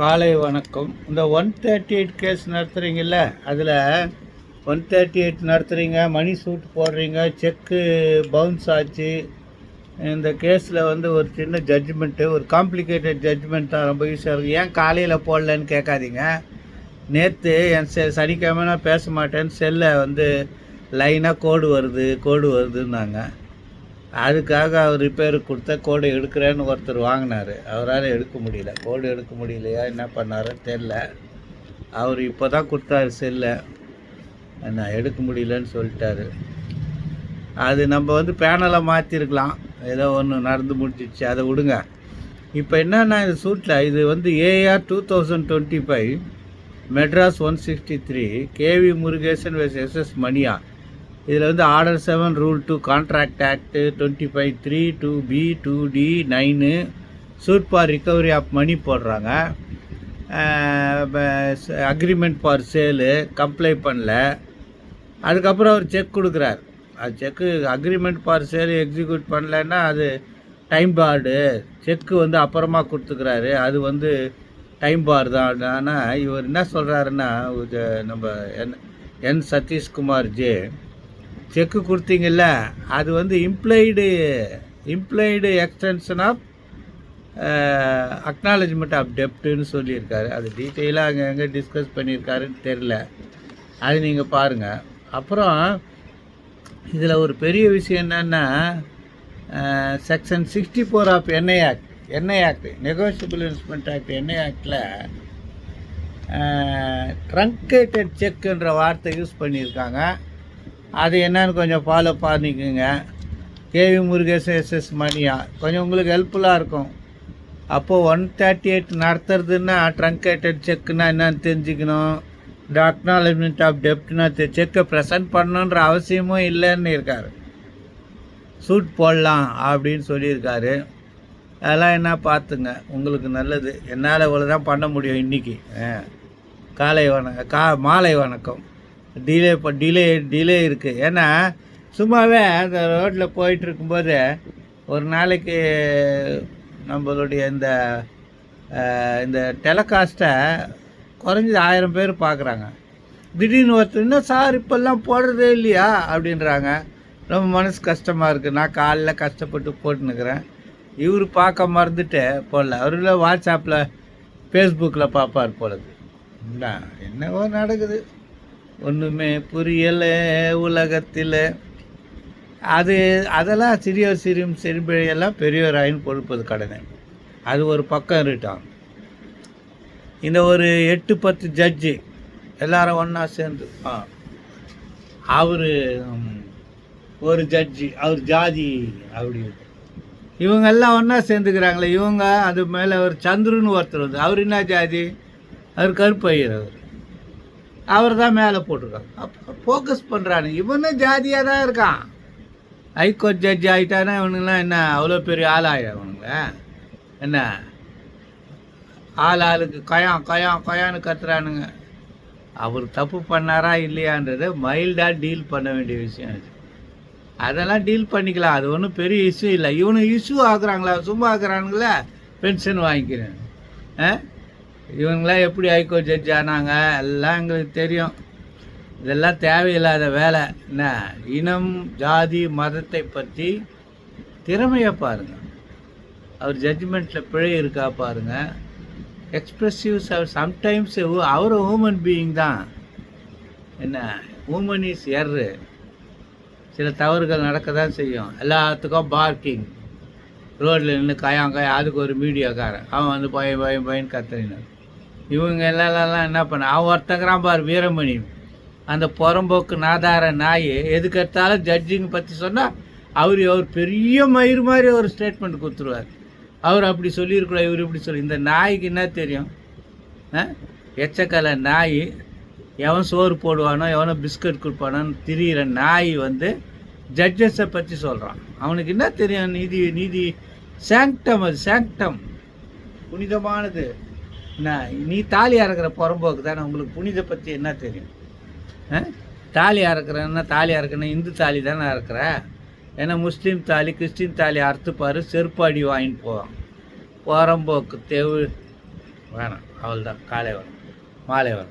காலை வணக்கம். இந்த ஒன் தேர்ட்டி எயிட் கேஸ் நடத்துகிறீங்கல்ல அதில் ஒன் தேர்ட்டி எயிட் நடத்துகிறீங்க மணி சூட் போடுறீங்க செக்கு பவுன்ஸ் ஆச்சு. இந்த கேஸில் வந்து ஒரு சின்ன ஜட்ஜ்மெண்ட்டு ஒரு காம்ப்ளிகேட்டட் ஜட்ஜ்மெண்ட் தான் ரொம்ப ஈஸியாக இருக்கும். ஏன் காலையில் போடலன்னு கேட்காதீங்க. நேற்று என் செ சனிக்கிழமை நான் பேச மாட்டேன்னு செல்லை வந்து லைனாக கோடு வருது கோடு வருதுன்னாங்க. அதுக்காக அவர் ரிப்பேருக்கு கொடுத்த கோடு எடுக்கிறேன்னு ஒருத்தர் வாங்கினார். அவரால் எடுக்க முடியல. கோடு எடுக்க முடியலையா என்ன பண்ணாரோ தெரில அவர் இப்போ தான் கொடுத்தாரு செல்லை. நான் எடுக்க முடியலன்னு சொல்லிட்டாரு. அது நம்ம வந்து பேனலை மாற்றிருக்கலாம் ஏதோ ஒன்று நடந்து முடிஞ்சிச்சு. அதை விடுங்க. இப்போ என்னென்னா இது சூட்டில் இது வந்து AR two thousand twenty five Madras one sixty three KV Murugesan versus SS மணியா இதில் வந்து order seven rule two contract act twenty five three two B two D nine suit for recovery of money போடுறாங்க agreement for சேலு comply பண்ணல. அதுக்கப்புறம் அவர் cheque கொடுக்குறார். அது cheque agreement for sale execute பண்ணலைன்னா அது டைம் பார்டு செக்கு வந்து அப்புறமா கொடுத்துக்கிறாரு. அது வந்து டைம் பார் தான். ஆனால் இவர் என்ன சொல்கிறாருன்னா நம்ம என் என் சதீஷ்குமார் ஜே செக்கு கொடுத்தீங்கல்ல அது வந்து implied implied extension of acknowledgement of டெப்ட்டுன்னு சொல்லியிருக்காரு. அது டீட்டெயிலாக அங்கே எங்கே டிஸ்கஸ் பண்ணியிருக்காருன்னு தெரில அது நீங்கள் பாருங்கள் அப்புறம் இதில் ஒரு பெரிய விஷயம் என்னென்னா section sixty four of NI act NI act negotiable instrument act NI ஆக்டில் ட்ரங்கேட்டட் செக்குன்ற வார்த்தை யூஸ் பண்ணியிருக்காங்க. அது என்னன்னு கொஞ்சம் ஃபாலோ பண்ணிக்கோங்க. கேவி முருகேசன் எஸ்எஸ் மணியா. கொஞ்சம் உங்களுக்கு ஹெல்ப்ஃபுல்லாக இருக்கும். அப்போது ஒன் தேர்ட்டி எயிட் நடத்துறதுன்னா ட்ரங்கேட்டட் செக்குன்னா என்னன்னு தெரிஞ்சுக்கணும். டாக்னாலஜ்மெண்ட் ஆஃப் டெப்ட்னா செக்கை ப்ரெசென்ட் பண்ணணுன்ற அவசியமும் இல்லைன்னு இருக்கார். சூட் போடலாம் அப்படின்னு சொல்லியிருக்காரு. அதெல்லாம் என்ன பார்த்துங்க. உங்களுக்கு நல்லது. என்னால் இவ்வளோ தான் பண்ண முடியும் இன்றைக்கி காலை வணக்கம் கா மாலை வணக்கம். டிலே இப்போ டிலே டிலே இருக்குது ஏன்னா சும்மாவே அந்த ரோட்டில் போயிட்டு இருக்கும்போது ஒரு நாளைக்கு நம்மளுடைய இந்த இந்த டெலகாஸ்ட்டை குறைஞ்சது ஆயிரம் பேர் பார்க்குறாங்க திடீர்னு ஒருத்தர் சார் இப்போல்லாம் போடுறதே இல்லையா? அப்படின்றாங்க. ரொம்ப மனசு கஷ்டமாக இருக்குது நான் காலைல கஷ்டப்பட்டு போட்டுனுக்கிறேன். இவர் பார்க்க மறந்துட்டு போடல. அவரில் வாட்ஸ்அப்பில் ஃபேஸ்புக்கில் பார்ப்பார் போலது. என்ன என்னவோ நடக்குது. ஒன்றுமே புரியலை உலகத்தில். அது அதெல்லாம் சிறியோர் சிறியும் சிறுபிழையெல்லாம் பெரியோராயின்னு கொடுப்பது பொறுப்பது கடனை. அது ஒரு பக்கம் இருக்கட்டும் இந்த ஒரு எட்டு பத்து ஜட்ஜு எல்லாரும் ஒன்றா சேர்ந்து ஆ அவர் ஒரு ஜட்ஜி அவர் ஜாதி அப்படி இவங்க எல்லாம் ஒன்றா சேர்ந்துக்கிறாங்களே இவங்க அது மேலே ஒரு சந்துருன்னு ஒருத்தர் வந்து அவர் என்ன ஜாதி? அவர் கருப்பையர் அவர். அவர் தான் மேலே போட்டிருக்காரு. அப்போ ஃபோக்கஸ் பண்ணுறானு இவனும் ஜாதியாக தான் இருக்கான். ஹைகோர்ட் ஜட்ஜி ஆகிட்டானா இவனுங்களாம் என்ன? அவ்வளோ பெரிய ஆள் இவனுங்க? என்ன? ஆள் ஆளுக்கு கயாம் கயாம் கயான்னு கத்துறானுங்க. அவர் தப்பு பண்ணாரா இல்லையான்றதை மைல்டாக டீல் பண்ண வேண்டிய விஷயம் அது. அதெல்லாம் டீல் பண்ணிக்கலாம். அது ஒன்றும் பெரிய இஷ்யூ இல்லை. இவனு இஷ்யூ ஆகுறாங்களா சும்மா ஆகுறானுங்களே பென்ஷன் வாங்கிக்கிறேன். ஆ? இவங்களாம் எப்படி ஹைகோர்ட் ஜட்ஜ் ஆனாங்க? எல்லாம் எங்களுக்கு தெரியும். இதெல்லாம் தேவையில்லாத வேலை. என்ன? இனம் ஜாதி மதத்தை பற்றி திறமையை பாருங்கள் அவர் ஜட்ஜ்மெண்ட்டில் பிழை இருக்கா பாருங்கள் எக்ஸ்ப்ரெசிவ்ஸ் சம்டைம்ஸ் அவர் ஹூமன் பீயிங் தான். என்ன? ஹூமன் இஸ் எர்ரு சில தவறுகள் நடக்க தான் செய்யும். எல்லாத்துக்கும் பார்க்கிங் ரோட்டில் நின்று காயம் காயம் அதுக்கு ஒரு மீடியாக்காரன். அவன் வந்து பயம் பயம் பயன் கத்துறினான். இவங்க எல்லாம் என்ன பண்ண அவன் ஒருத்தங்கிறான் பார் வீரமணி. அந்த புறம்போக்கு நாதார நாய் எதுக்கு எடுத்தாலும் ஜட்ஜிங் பற்றி சொன்னால் அவர் அவர் பெரிய மயிர் மாதிரி ஒரு ஸ்டேட்மெண்ட் கொடுத்துருவார். அவர் அப்படி சொல்லியிருக்கூடாது இவர் இப்படி சொல்லி. இந்த நாய்க்கு என்ன தெரியும்? எச்சக்கலை நாய் எவன் சோறு போடுவானோ எவனோ பிஸ்கட் கொடுப்பானோன்னு திரியிற நாய் வந்து ஜட்ஜஸை பற்றி சொல்கிறான் அவனுக்கு என்ன தெரியும்? நீதி நீதி சாங்டம் அது சாங்டம் புனிதமானது. என்ன நீ தாலி அறக்கிற புறம்போக்கு தானே உங்களுக்கு புனித பற்றி என்ன தெரியும்? ஆ? தாலி அறக்கிறன்னா தாலி அறக்கணும் இந்து தாலி தானே அறக்கிற? ஏன்னா முஸ்லீம் தாலி கிறிஸ்டின் தாலி அறுத்துப்பாரு செருப்பாடி வாங்கிட்டு போவான் புறம்போக்கு தெவு வேணாம் அவள் தான் காலை வரும் மாலை வரும்.